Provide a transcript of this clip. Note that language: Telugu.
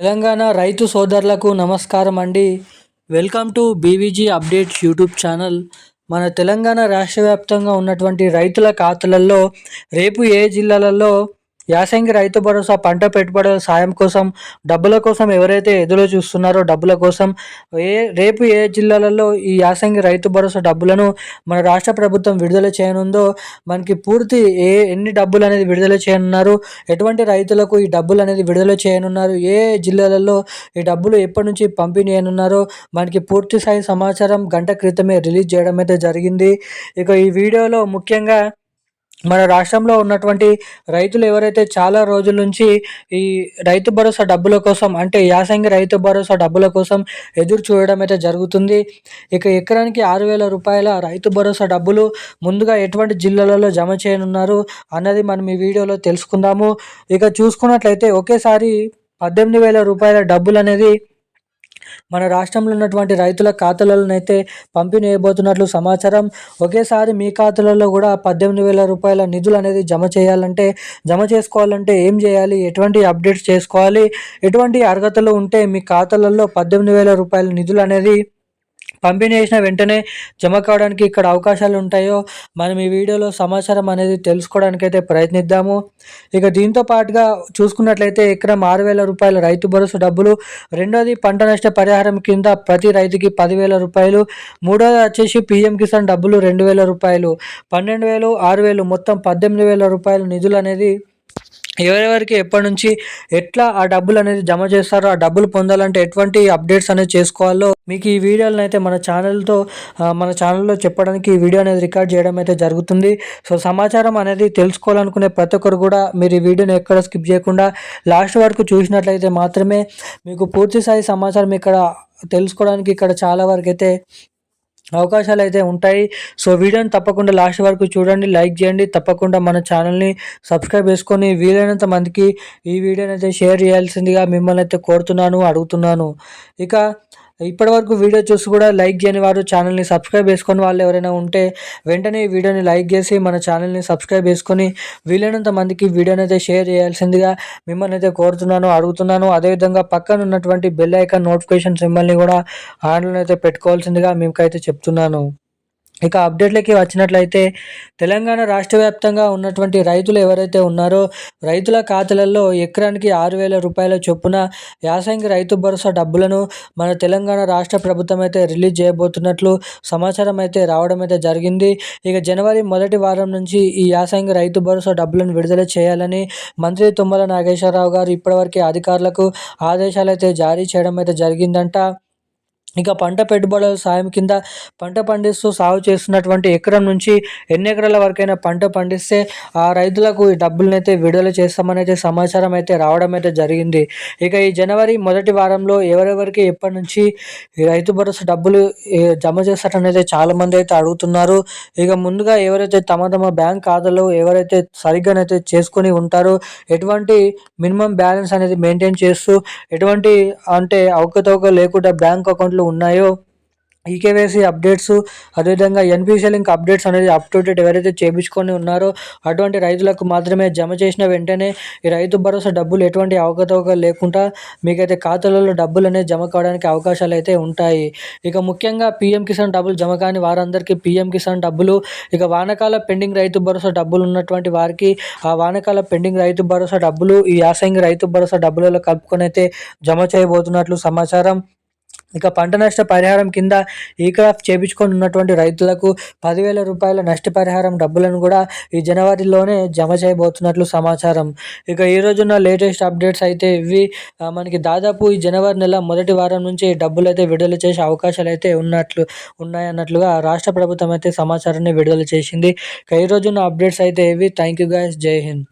తెలంగాణ రైతు సోదరులకు నమస్కారం అండి. Welcome to BVG updates YouTube channel. మన తెలంగాణ రాష్ట్ర వ్యాప్తంగా ఉన్నటువంటి రైతుల ఖాతాలలో రేపు ఏ జిల్లాలలో యాసంగి రైతు భరోసా పంట పెట్టుబడుల సాయం కోసం డబ్బుల కోసం ఎవరైతే ఎదురు చూస్తున్నారో డబ్బుల కోసం ఏ రేపు ఏ జిల్లాలలో ఈ యాసంగి రైతు భరోసా డబ్బులను మన రాష్ట్ర ప్రభుత్వం విడుదల చేయనుందో మనకి పూర్తి ఏ ఎన్ని డబ్బులు అనేది విడుదల చేయనున్నారు ఎటువంటి రైతులకు ఈ డబ్బులు అనేది విడుదల చేయనున్నారు ఏ జిల్లాలలో ఈ డబ్బులు ఎప్పటి నుంచి పంపిణీ చేయనున్నారో మనకి పూర్తి స్థాయి సమాచారం గంట క్రితమే రిలీజ్ చేయడం అయితే జరిగింది. ఇక ఈ వీడియోలో ముఖ్యంగా మన రాష్ట్రంలో ఉన్నటువంటి రైతులు ఎవరైతే చాలా రోజుల నుంచి ఈ రైతు భరోసా డబ్బుల కోసం అంటే యాసంగి రైతు భరోసా డబ్బుల కోసం ఎదురు చూడడం అయితే జరుగుతుంది. ఇక ఎకరానికి ఆరు వేల రూపాయల రైతు భరోసా డబ్బులు ముందుగా ఎటువంటి జిల్లాలలో జమ చేయనున్నారు అన్నది మనం ఈ వీడియోలో తెలుసుకుందాము. ఇక చూసుకున్నట్లయితే ఒకేసారి పద్దెనిమిది వేల రూపాయల డబ్బులు అనేది మన రాష్ట్రంలో ఉన్నటువంటి రైతుల ఖాతాలలోనైతే పంపిణీ చేయబోతున్నట్లు సమాచారం. ఒకేసారి మీ ఖాతాలలో కూడా పద్దెనిమిది వేల రూపాయల నిధులు అనేది జమ చేయాలంటే జమ చేసుకోవాలంటే ఏం చేయాలి? ఎటువంటి అప్డేట్స్ చేసుకోవాలి? ఎటువంటి అర్హతలు ఉంటే మీ ఖాతాలలో పద్దెనిమిది వేల రూపాయల నిధులు అనేది పంపిణీ చేసిన వెంటనే జమ కావడానికి ఇక్కడ అవకాశాలు ఉంటాయో మనం ఈ వీడియోలో సమాచారం అనేది తెలుసుకోవడానికి అయితే ప్రయత్నిద్దాము. ఇక దీంతో పాటుగా చూసుకున్నట్లయితే ఎకరం ఆరు వేల రూపాయల రైతు భరోసా డబ్బులు రెండోది పంట నష్ట పరిహారం కింద ప్రతి రైతుకి పదివేల రూపాయలు మూడోది వచ్చేసి పీఎం కిసాన్ డబ్బులు రెండు వేల రూపాయలు పన్నెండు వేలు ఆరు వేలు మొత్తం పద్దెనిమిది వేల రూపాయలు నిధులు అనేది ఎవరెవరికి ఎప్పటి నుంచి ఎట్లా ఆ డబ్బులు అనేది జమ చేస్తారో ఆ డబ్బులు పొందాలంటే ఎటువంటి అప్డేట్స్ అనేది చేసుకోవాలో మీకు ఈ వీడియోలను అయితే మన ఛానల్తో మన ఛానల్లో చెప్పడానికి ఈ వీడియో అనేది రికార్డ్ చేయడం అయితే జరుగుతుంది. సో సమాచారం అనేది తెలుసుకోవాలనుకునే ప్రతి ఒక్కరు కూడా మీరు ఈ వీడియోని ఎక్కడ స్కిప్ చేయకుండా లాస్ట్ వరకు చూసినట్లయితే మాత్రమే మీకు పూర్తి స్థాయి సమాచారం ఇక్కడ తెలుసుకోవడానికి ఇక్కడ చాలా వరకు అయితే అవకాశాలు అయితే ఉంటాయి. సో వీడియోని తప్పకుండా లాస్ట్ వరకు చూడండి లైక్ చేయండి. తప్పకుండా మన ఛానల్ని సబ్స్క్రైబ్ చేసుకొని వీలైనంత మందికి ఈ వీడియోని అయితే షేర్ చేయాల్సిందిగా మిమ్మల్ని అయితే కోరుతున్నాను అడుగుతున్నాను. ఇక ఇప్పటివరకు వీడియో చూసి కూడా లైక్ చేయని వారు ఛానల్ని సబ్స్క్రైబ్ చేసుకొని వాళ్ళు ఎవరైనా ఉంటే వెంటనే ఈ వీడియోని లైక్ చేసి మన ఛానల్ని సబ్స్క్రైబ్ చేసుకొని వీలైనంత మందికి వీడియోని అయితే షేర్ చేయాల్సిందిగా మిమ్మల్ని అయితే కోరుతున్నాను అడుగుతున్నాను. అదేవిధంగా పక్కన ఉన్నటువంటి బెల్ ఐకాన్ నోటిఫికేషన్ సింబల్ని కూడా ఆన్లైన్ అయితే పెట్టుకోవాల్సిందిగా మీకైతే చెప్తున్నాను. ఇక అప్డేట్లకి వచ్చినట్లయితే తెలంగాణ రాష్ట్ర వ్యాప్తంగా ఉన్నటువంటి రైతులు ఎవరైతే ఉన్నారో రైతుల ఖాతాలలో ఎకరానికి ఆరు వేల రూపాయల చొప్పున యాసంగి రైతు భరోసా డబ్బులను మన తెలంగాణ రాష్ట్ర ప్రభుత్వం అయితే రిలీజ్ చేయబోతున్నట్లు సమాచారం అయితే రావడం అయితే జరిగింది. ఇక జనవరి మొదటి వారం నుంచి ఈ యాసంగి రైతు భరోసా డబ్బులను విడుదల చేయాలని మంత్రి తుమ్మల నాగేశ్వరరావు గారు ఇప్పటివరకు అధికారులకు ఆదేశాలు అయితే జారీ చేయడం అయితే జరిగిందంట. ఇక పంట పెట్టుబడుల సాయం కింద పంట పండిస్తూ సాగు చేస్తున్నటువంటి ఎకరం నుంచి ఎన్ని ఎకరాల వరకైనా పంట పండిస్తే ఆ రైతులకు ఈ డబ్బులను అయితే విడుదల చేస్తామని అయితే సమాచారం అయితే రావడం అయితే జరిగింది. ఇక ఈ జనవరి మొదటి వారంలో ఎవరెవరికి ఎప్పటి నుంచి రైతు భరోసా డబ్బులు జమ చేస్తారనేది చాలామంది అయితే అడుగుతున్నారు. ఇక ముందుగా ఎవరైతే తమ తమ బ్యాంక్ ఖాతాలో ఎవరైతే సరిగ్గానైతే చేసుకొని ఉంటారో ఎటువంటి మినిమం బ్యాలెన్స్ అనేది మెయింటైన్ చేస్తూ ఎటువంటి అంటే అవకతవక లేకుండా బ్యాంక్ అకౌంట్లో ఉన్నాయో? ఈకేవైసీ అప్డేట్స్ అదేవిధంగా ఎన్పిసి లింక్ అప్డేట్స్ అనేది అప్ టు డేట్ ఎవరైతే చేయించుకొని ఉన్నారో అటువంటి రైతులకు మాత్రమే జమ చేసిన వెంటనే ఈ రైతు భరోసా డబ్బులు ఎటువంటి అవకతవక లేకుండా మీకైతే ఖాతాలలో డబ్బులు అనేది జమ కావడానికి అవకాశాలు అయితే ఉంటాయి. ఇక ముఖ్యంగా పీఎం కిసాన్ డబ్బులు జమ కాని వారందరికీ పీఎం కిసాన్ డబ్బులు ఇక వానకాల పెండింగ్ రైతు భరోసా డబ్బులు ఉన్నటువంటి వారికి ఆ వానకాల పెండింగ్ రైతు భరోసా డబ్బులు ఈ యాసంగి రైతు భరోసా డబ్బులలో కలుపుకొని అయితే జమ చేయబోతున్నట్లు సమాచారం. ఇక పంట నష్ట పరిహారం కింద ఈ క్రాఫ్ట్ చేపించుకొని ఉన్నటువంటి రైతులకు పదివేల రూపాయల నష్టపరిహారం డబ్బులను కూడా ఈ జనవరిలోనే జమ చేయబోతున్నట్లు సమాచారం. ఇక ఈ రోజున లేటెస్ట్ అప్డేట్స్ అయితే ఇవి మనకి దాదాపు ఈ జనవరి నెల మొదటి వారం నుంచి డబ్బులు అయితే విడుదల చేసే అవకాశాలు అయితే ఉన్నట్లు ఉన్నాయన్నట్లుగా రాష్ట్ర ప్రభుత్వం అయితే సమాచారాన్ని విడుదల చేసింది. ఇక ఈ రోజున అప్డేట్స్ అయితే ఇవి. Thank you guys. జై హింద్.